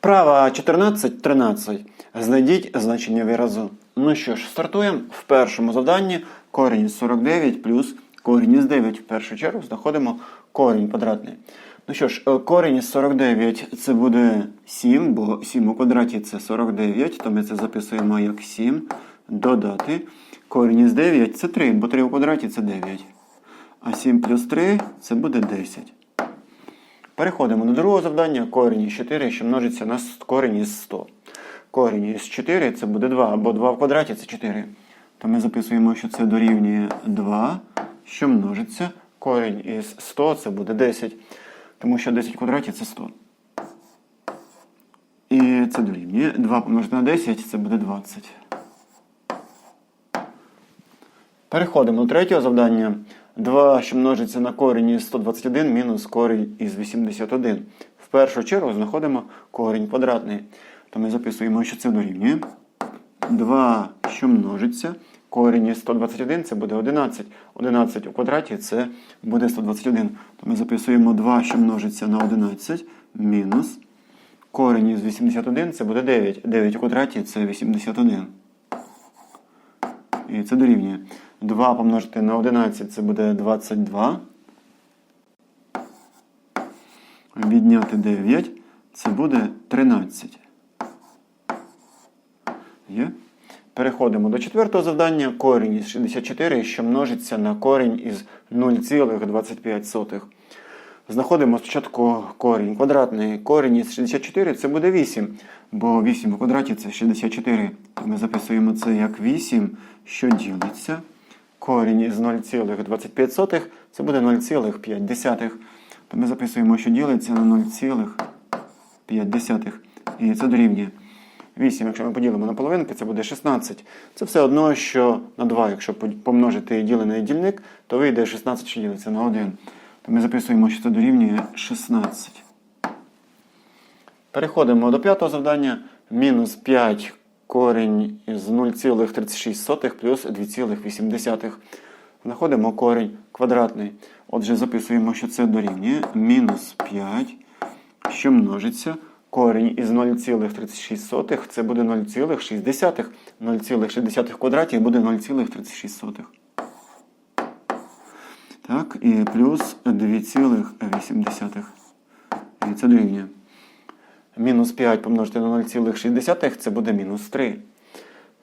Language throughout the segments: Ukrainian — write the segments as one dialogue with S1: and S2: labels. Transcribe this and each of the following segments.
S1: Вправа 14.13. Знайдіть значення виразу. Ну що ж, стартуємо. В першому завданні корінь із 49 плюс корінь із 9. В першу чергу знаходимо корінь квадратний. Ну що ж, е, корінь із 49 це буде 7, бо 7 у квадраті це 49, то ми це записуємо як 7. Додати. Корінь із 9 це 3, бо 3 у квадраті це 9. А 7 плюс 3 це буде 10. Переходимо до другого завдання. Корінь із 4, що множиться на корінь із 100. Корінь із 4 це буде 2, бо 2 в квадраті це 4. То ми записуємо, що це дорівнює 2, що множиться. Корінь із 100 це буде 10. Тому що 10 в квадраті це 100. І це дорівнює. 2 помножити на 10 це буде 20. Переходимо до третього завдання. 2, що множиться на корінь із 121 мінус корінь із 81. В першу чергу знаходимо корінь квадратний. То ми записуємо, що це дорівнює. 2, що множиться. Корінь із 121 це буде 11. 11 у квадраті це буде 121. То ми записуємо 2, що множиться на 11 мінус. Корінь із 81 це буде 9. 9 у квадраті це 81. І це дорівнює. 2 помножити на 11 це буде 22. Відняти 9 це буде 13. Є? Переходимо до четвертого завдання. Корінь із 64, що множиться на корінь із 0,25. Знаходимо спочатку корінь квадратний. Корінь із 64 це буде 8, бо 8 у квадраті це 64. Ми записуємо це як 8, що ділиться. Корінь із 0,25 це буде 0,5. То ми записуємо, що ділиться на 0,5. І це дорівнює. 8, якщо ми поділимо на половинки, це буде 16. Це все одно, що на 2, якщо помножити ділений дільник, то вийде 16, що ділиться на 1. То ми записуємо, що це дорівнює 16. Переходимо до п'ятого завдання. Мінус 5 корінь із 0,36 плюс 2,8. Знаходимо корінь квадратний. Отже, записуємо, що це дорівнює мінус 5, що множиться. Корінь із 0,36 це буде 0,6. 0,6 в квадраті буде 0,36. Так, і плюс 2,8. І це дорівнює. Мінус 5 помножити на 0,6 це буде мінус 3.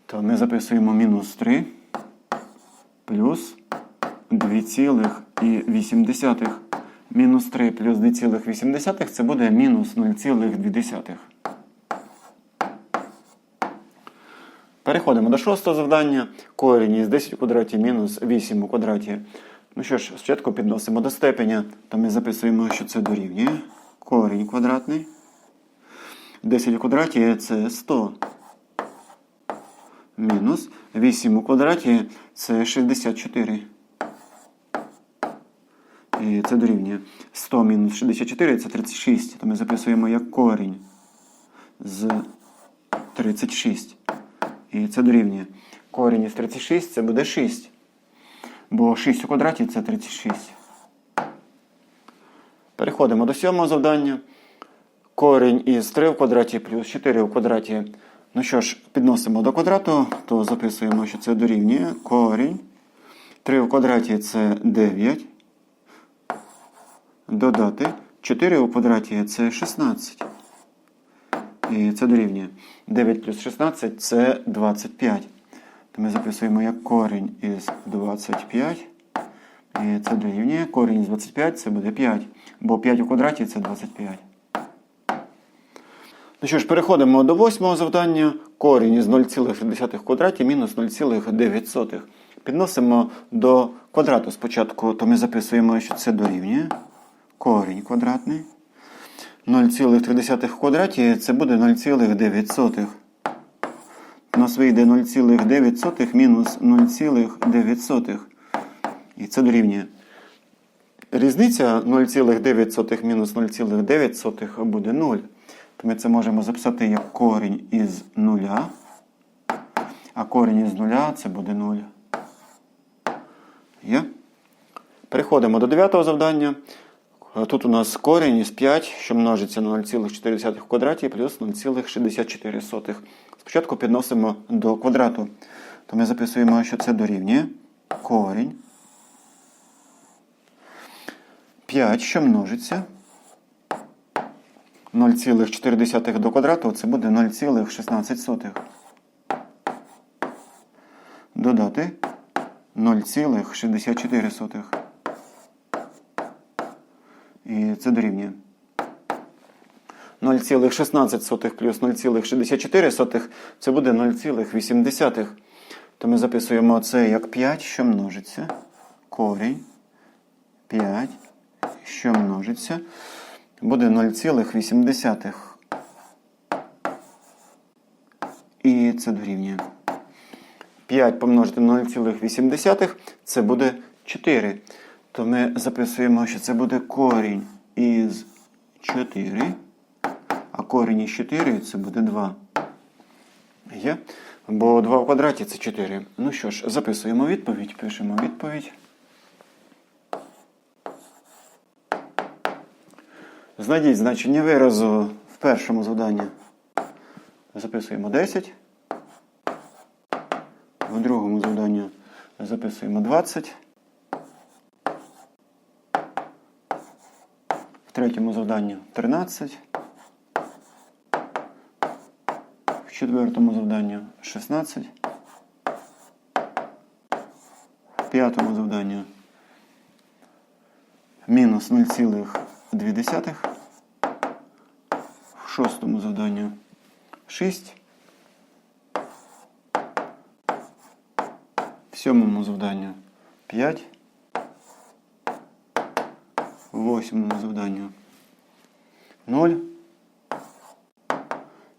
S1: То ми записуємо мінус 3 плюс 2,8. Мінус 3 плюс 2,8 це буде мінус 0,2. Переходимо до шостого завдання. Корінь із 10 у квадраті мінус 8 у квадраті. Ну що ж, спочатку підносимо до степеня, то ми записуємо, що це дорівнює. Корінь квадратний. 10 у квадраті це 100. Мінус 8 у квадраті це 64. І це дорівнює 100 мінус 64 це 36. То ми записуємо як корінь з 36. І це дорівнює. Корінь із 36 це буде 6. Бо 6 у квадраті це 36. Переходимо до сьомого завдання. Корінь із 3 в квадраті плюс 4 у квадраті. Ну що ж, підносимо до квадрату, то записуємо, що це дорівнює корінь. 3 в квадраті це 9. Додати 4 у квадраті це 16. І це дорівнює. 9 плюс 16 це 25. То ми записуємо як корінь із 25. І це дорівнює. Корінь із 25 це буде 5. Бо 5 у квадраті це 25. Ну що ж, переходимо до восьмого завдання. Корінь із 0,6 квадраті мінус 0,9. Підносимо до квадрату спочатку, то ми записуємо, що це дорівнює. Корінь квадратний. 0,3 в квадраті це буде 0,9. У нас вийде 0,9 мінус 0,9. І це дорівнює. Різниця 0,9 мінус 0,9 буде 0. То ми це можемо записати як корінь із 0. А корінь із 0 це буде 0. Є? Переходимо до дев'ятого завдання. Е, Тут у нас корінь із 5, що множиться на 0,4 в квадраті плюс 0,64. Спочатку підносимо до квадрату. То ми записуємо, що це дорівнює корінь. 5, що множиться. 0,4 до квадрату це буде 0,16. Додати 0,64. І це дорівнює. 0,16 плюс 0,64 це буде 0,8. То ми записуємо це як 5, що множиться. Корінь 5, що множиться. Буде 0,8. І це дорівнює. 5 помножити на 0,8 це буде 4. То ми записуємо, що це буде корінь із 4. А корінь із 4 це буде 2. Є? Бо 2 в квадраті це 4. Ну що ж, записуємо відповідь, пишемо відповідь. Знайдіть значення виразу в першому завданні. Записуємо 10. В другому завданні записуємо 20. В третьому завданні 13. В четвертому завданні 16. В п'ятому завданні мінус 0,2. В шостому завданні 6. В сьомому завданню 5. В восьмому завданню 0.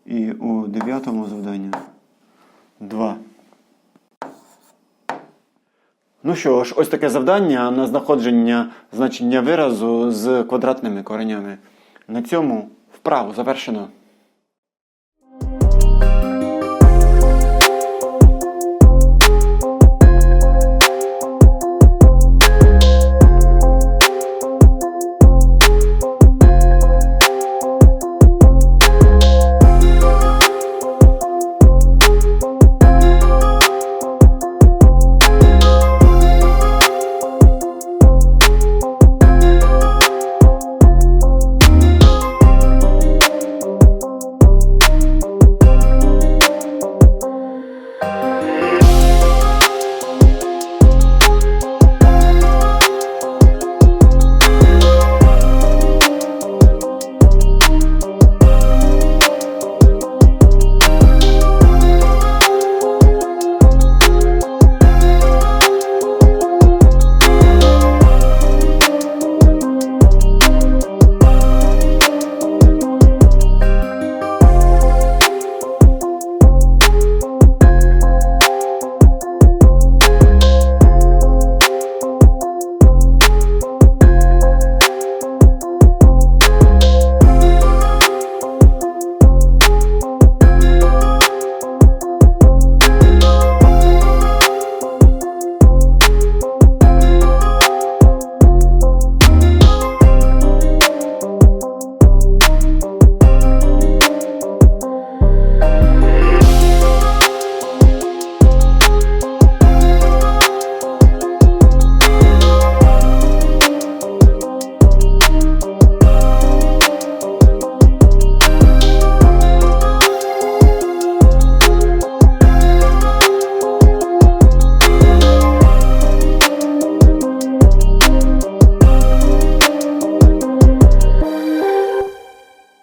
S1: І у дев'ятому завданні 2. Ну що ж, ось таке завдання на знаходження значення виразу з квадратними коренями. На цьому вправу завершено.